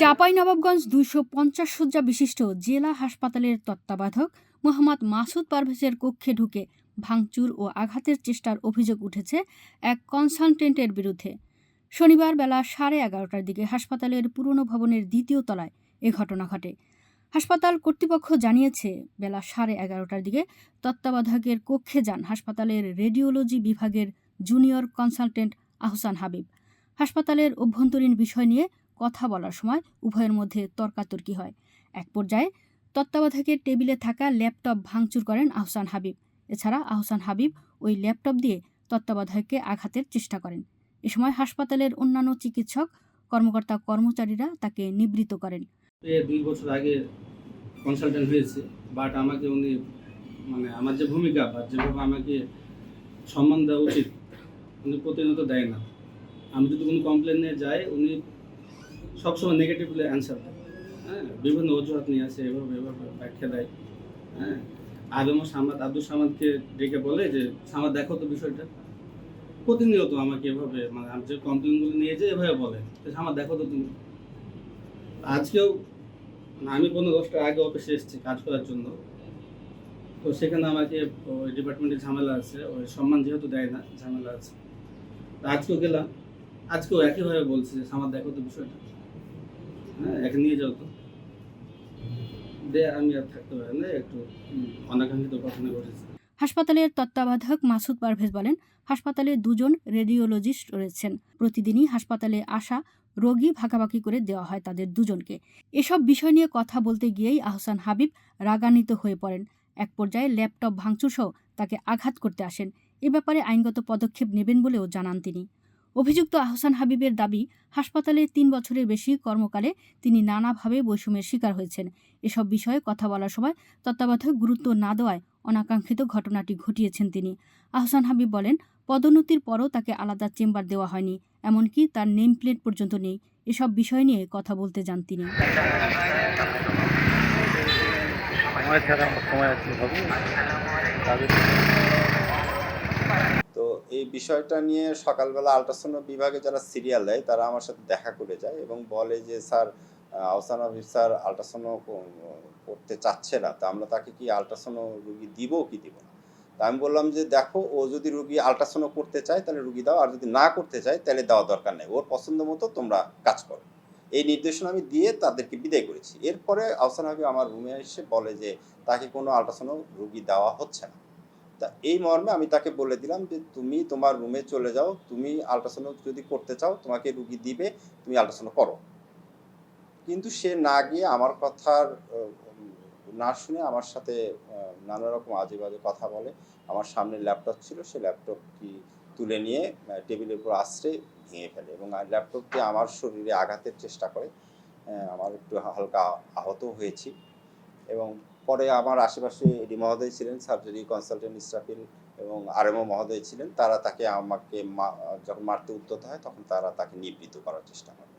চাঁপাইনবাবগঞ্জ দুইশো পঞ্চাশ শয্যা বিশিষ্ট জেলা হাসপাতালের তত্ত্বাবধায়ক মোহাম্মদ মাসুদ পারভেজের কক্ষে ঢুকে ভাঙচুর ও আঘাতের চেষ্টার অভিযোগ উঠেছে এক কনসালটেন্টের বিরুদ্ধে। শনিবার বেলা সাড়ে এগারোটার দিকে হাসপাতালের পুরনো ভবনের দ্বিতীয় তলায় এ ঘটনা ঘটে। হাসপাতাল কর্তৃপক্ষ জানিয়েছে, বেলা সাড়ে এগারোটার দিকে তত্ত্বাবধায়কের কক্ষে যান হাসপাতালের রেডিওলজি বিভাগের জুনিয়র কনসালটেন্ট আহসান হাবিব। হাসপাতালের অভ্যন্তরীণ বিষয় নিয়ে কথা বলার সময় উভয়ের মধ্যে তর্কাতর্কি হয়। এক পর্যায়ে তত্ত্বাবধায়কের টেবিলে থাকা ল্যাপটপ ভাঙচুর করেন আহসান হাবিব। এছাড়া আহসান হাবিব ওই ল্যাপটপ দিয়ে তত্ত্বাবধায়ককে আঘাতের চেষ্টা করেন। এ সময় হাসপাতালের অন্যান্য চিকিৎসক, কর্মকর্তা, কর্মচারীরা তাকে নিবৃত করেন। দুই বছর আগে কনসালটেন্ট হয়েছে বাট আমাকে উনি মানে আমার যে ভূমিকা বা যেভাবে আমাকে সম্মান দেওয়া উচিত, উনি প্রতিনিয়ত দেয় না। আমি যদি কোনো কমপ্লেন নিয়ে যাই, উনি সবসময় নেগেটিভলি অ্যান্সার দেয়। হ্যাঁ বিভিন্ন অজুহাত নিয়ে আসে, এভাবে এভাবে ব্যাখ্যা দেয়। হ্যাঁ আদম সামাদ, আব্দুল সামাদকে ডেকে বলে যে, সামাদ, দেখো তো বিষয়টা। প্রতিনিয়ত আমাকে এভাবে মানে আমি যে কমপ্লেনগুলো নিয়ে যাই, এভাবে বলে। সামাদ, দেখো তো তুমি। আজকেও মানে আমি পনেরো দশটা আগে অফিসে এসেছি কাজ করার জন্য। তো সেখানে আমাকে ওই ডিপার্টমেন্টে ঝামেলা আছে, ওই সম্মান যেহেতু দেয় না, ঝামেলা আছে। আজকেও গেলাম। আজকেও একইভাবে বলছে যে আমার দেখো তো বিষয়টা। হ্যাঁ একে নিয়ে যাও তো। দে, আমি আর থাকতে পারি না, একটু অনাকাঙ্ক্ষিত ঘটনা ঘটেছে। হাসপাতালের তত্ত্বাবধায়ক মাসুদ পারভেজ বলেন, হাসপাতালে দুজন রেডিওলজিস্ট রয়েছেন। প্রতিদিনই হাসপাতালে আসা রোগী ভাগাভাগি করে দেওয়া হয় তাদের দুজনকে। এসব বিষয় নিয়ে কথা বলতে গিয়েই আহসান হাবিব রাগান্বিত হয়ে পড়েন। এক পর্যায়ে ল্যাপটপ ভাঙচুর সহ তাকে আঘাত করতে আসেন। এ ব্যাপারে আইনগত পদক্ষেপ নেবেন বলেও জানান তিনি। অভিযুক্ত আহসান হাবিবের দাবি, হাসপাতালে তিন বছরের বেশি কর্মকালে তিনি নানাভাবে বৈষম্যের শিকার হয়েছেন। এসব বিষয়ে কথা বলার সময় তত্ত্বাবধায়ক গুরুত্ব না দেওয়ায় অনাকাঙ্ক্ষিত ঘটনাটি ঘটিয়েছেন তিনি। আহসান হাবিব বলেন, পদোন্নতির পরও তাকে আলাদা চেম্বার দেওয়া হয়নি, এমনকি তার নেম প্লেট পর্যন্ত নেই। এসব বিষয় নিয়ে কথা বলতে যান তিনি। সময় থাকা সময় এই বিষয়টা নিয়ে সকালবেলা আল্ট্রাসাউন্ড বিভাগে যারা সিরিয়াল দেয়, তারা আমার সাথে দেখা করে যায় এবং বলে যে, sir Ahsan Habib sir ultrasound করতে চাচ্ছে না। তা আমরা তাকে কি আল্ট্রাসাউন্ড রুগী দিব কি দিব না? তা আমি বললাম যে, দেখো, ও যদি রুগী আল্ট্রাসাউন্ড করতে চায়, তাহলে রুগী দাও। আর যদি না করতে চায়, তাহলে দেওয়া দরকার নেই। ওর পছন্দ মতো তোমরা কাজ করো। এই নির্দেশনা আমি দিয়ে তাদেরকে বিদায় করেছি। এরপরে আহসান হাবিব আমার রুমে এসে বলে যে, তাকে কোনো আল্ট্রাসাউন্ড রুগী দেওয়া হচ্ছে না। তা এই মর্মে আমি তাকে বলে দিলাম যে, তুমি তোমার রুমে চলে যাও। তুমি আল্ট্রাসাউন্ড যদি করতে চাও, তোমাকে রুগী দিবে, তুমি আল্ট্রাসাউন্ড করো। কিন্তু সে না গিয়ে আমার কথার না শুনে আমার সাথে নানা রকম আজে বাজে কথা বলে। আমার সামনে ল্যাপটপ ছিল, সে ল্যাপটপটি তুলে নিয়ে টেবিলের উপর আশ্রে ভেঙে ফেলে এবং ল্যাপটপটি আমার শরীরে আঘাতের চেষ্টা করে। আমার একটু হালকা আহত হয়েছি এবং পরে আমার আশেপাশে এডি মহোদয় ছিলেন, সার্জারি কনসালটেন্ট ইসরাফিল এবং আরএমও মহোদয় ছিলেন। তারা তাকে আমাকে যখন মারতে উদ্যত হয়, তখন তারা তাকে নিবৃত্ত করার চেষ্টা করে।